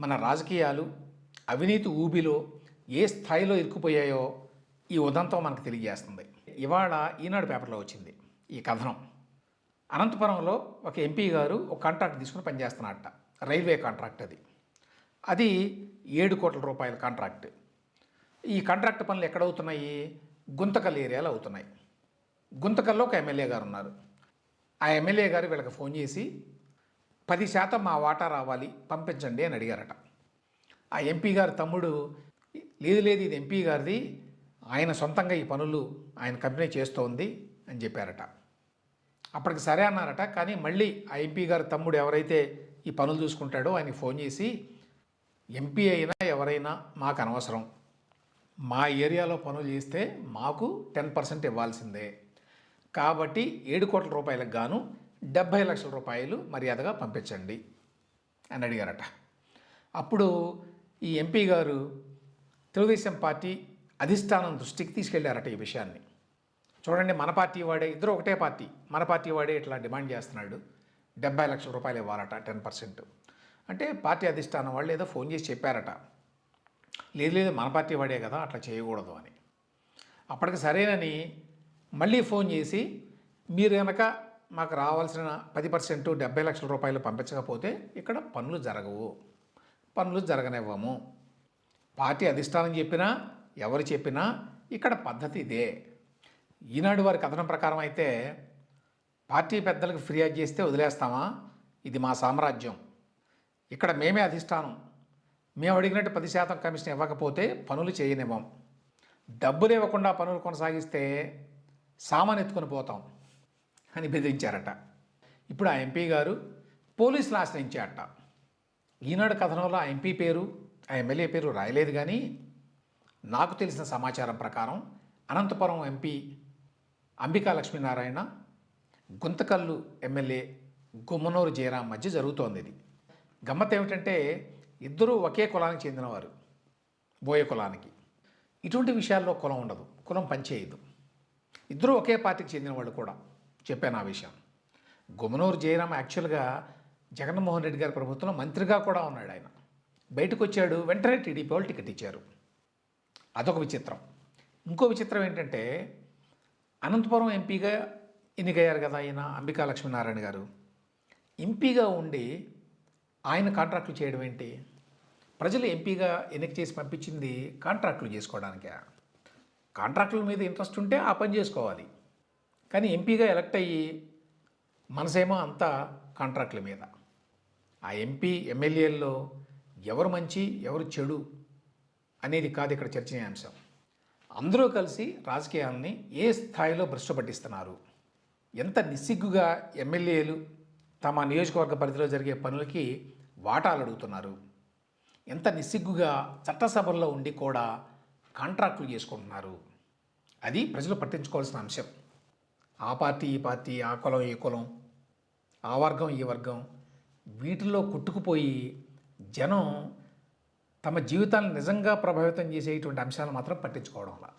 మన రాజకీయాలు అవినీతి ఊబిలో ఏ స్థాయిలో ఇరుక్కుపోయాయో ఈ ఉదంతం మనకు తెలియజేస్తుంది. ఇవాళ ఈనాడు పేపర్లో వచ్చింది ఈ కథనం. అనంతపురంలో ఒక ఎంపీ గారు ఒక కాంట్రాక్ట్ తీసుకుని పనిచేస్తున్నట్ట రైల్వే కాంట్రాక్ట్ అది. అది ఏడు కోట్ల రూపాయల కాంట్రాక్ట్. ఈ కాంట్రాక్ట్ పనులు ఎక్కడ అవుతున్నాయి గుంతకల్ ఏరియాలో అవుతున్నాయి. గుంతకల్లో ఒక ఎమ్మెల్యే గారు ఉన్నారు. ఆ ఎమ్మెల్యే గారు వీళ్ళకి ఫోన్ చేసి పది శాతం మా వాటా రావాలి పంపించండి అని అడిగారట. ఆ ఎంపీ గారి తమ్ముడు లేదు లేదు ఇది ఎంపీ గారిది ఆయన సొంతంగా ఈ పనులు ఆయన కంపెనీ చేస్తోంది అని చెప్పారట. అప్పటికి సరే అన్నారట కానీ మళ్ళీ ఆ ఎంపీ గారి తమ్ముడు ఎవరైతే ఈ పనులు చూసుకుంటాడో ఆయనకి ఫోన్ చేసి ఎంపీ అయినా ఎవరైనా మాకు అనవసరం. మా ఏరియాలో పనులు చేస్తే మాకు టెన్ పర్సెంట్ ఇవ్వాల్సిందే. కాబట్టి ఏడు కోట్ల రూపాయలకు గాను డెబ్భై లక్షల రూపాయలు మర్యాదగా పంపించండి అని అడిగారట. అప్పుడు ఈ ఎంపీ గారు తెలుగుదేశం పార్టీ అధిష్టానం దృష్టికి తీసుకెళ్ళారట ఈ విషయాన్ని. చూడండి మన పార్టీ వాడే ఇద్దరు ఒకటే పార్టీ మన పార్టీ వాడే ఇట్లా డిమాండ్ చేస్తున్నాడు. డెబ్బై లక్షల రూపాయలు ఇవ్వాలట టెన్ పర్సెంట్. అంటే పార్టీ అధిష్టానం వాళ్ళు ఏదో ఫోన్ చేసి చెప్పారట. లేదు లేదు మన పార్టీ వాడే కదా అట్లా చేయకూడదు అని. అప్పటికి సరేనని మళ్ళీ ఫోన్ చేసి మీరు కనుక మాకు రావాల్సిన పది పర్సెంట్ డెబ్బై లక్షల రూపాయలు పంపించకపోతే ఇక్కడ పనులు జరగవు. పనులు జరగనివ్వము. పార్టీ అధిష్టానం చెప్పినా ఎవరు చెప్పినా ఇక్కడ పద్ధతి ఇదే. ఈనాడు వారి కథనం ప్రకారం అయితే పార్టీ పెద్దలకు ఫిర్యాదు చేస్తే వదిలేస్తామా? ఇది మా సామ్రాజ్యం. ఇక్కడ మేమే అధిష్టానం. మేము అడిగినట్టు పది శాతం కమిషన్ ఇవ్వకపోతే పనులు చేయనివ్వం. డబ్బులు ఇవ్వకుండా పనులు కొనసాగిస్తే సామాన్ ఎత్తుకొని పోతాం. అని బెదిరించారట. ఇప్పుడు ఆ ఎంపీ గారు పోలీసులు ఆశ్రయించారట. ఈనాడు కథనంలో ఆ ఎంపీ పేరు ఆ ఎమ్మెల్యే పేరు రాయలేదు కానీ నాకు తెలిసిన సమాచారం ప్రకారం అనంతపురం ఎంపీ అంబికా లక్ష్మీనారాయణ గుంతకల్లు ఎమ్మెల్యే గుమ్మనూరు జయరాం మధ్య జరుగుతోంది ఇది. గమ్మత్ ఏమిటంటే ఇద్దరూ ఒకే కులానికి చెందినవారు బోయ కులానికి. ఇటువంటి విషయాల్లో కులం ఉండదు కులం పనిచేయదు. ఇద్దరూ ఒకే పార్టీకి చెందిన వాళ్ళు కూడా. చెప్పాను ఆ విషయం. గుమనూరు జయరాం యాక్చువల్గా జగన్మోహన్ రెడ్డి గారి ప్రభుత్వంలో మంత్రిగా కూడా ఉన్నాడు ఆయన. బయటకు వచ్చాడు వెంటనే టీడీపీ వాళ్ళు టికెట్ ఇచ్చారు. అదొక విచిత్రం. ఇంకో విచిత్రం ఏంటంటే అనంతపురం ఎంపీగా ఎన్నికయ్యారు కదా ఆయన అంబికా లక్ష్మీనారాయణ గారు. ఎంపీగా ఉండి ఆయన కాంట్రాక్టులు చేయడం ఏంటి? ప్రజలు ఎంపీగా ఎన్నిక చేసి పంపించింది కాంట్రాక్టులు చేసుకోవడానికే? కాంట్రాక్టుల మీద ఇంట్రెస్ట్ ఉంటే ఆ పని చేసుకోవాలి. కానీ ఎంపీగా ఎలక్ట్ అయ్యి మనసేమో అంతా కాంట్రాక్ట్ల మీద. ఆ ఎంపీ ఎమ్మెల్యేల్లో ఎవరు మంచి ఎవరు చెడు అనేది కాదు ఇక్కడ చర్చనీయాంశం. అందరూ కలిసి రాజకీయాలని ఏ స్థాయిలో భ్రష్టు పట్టిస్తున్నారు? ఎంత నిస్సిగ్గుగా ఎమ్మెల్యేలు తమ నియోజకవర్గ పరిధిలో జరిగే పనులకి వాటాలు అడుగుతున్నారు? ఎంత నిస్సిగ్గుగా చట్టసభల్లో ఉండి కూడా కాంట్రాక్టులు చేసుకుంటున్నారు? అది ప్రజలు పట్టించుకోవాల్సిన అంశం. ఆ పార్టీ ఈ పార్టీ ఆ కులం ఈ కులం ఆ వర్గం ఈ వర్గం వీటిల్లో కొట్టుకుపోయి జనం తమ జీవితాలను నిజంగా ప్రభావితం చేసేటువంటి అంశాలు మాత్రం పట్టించుకోవడం అలా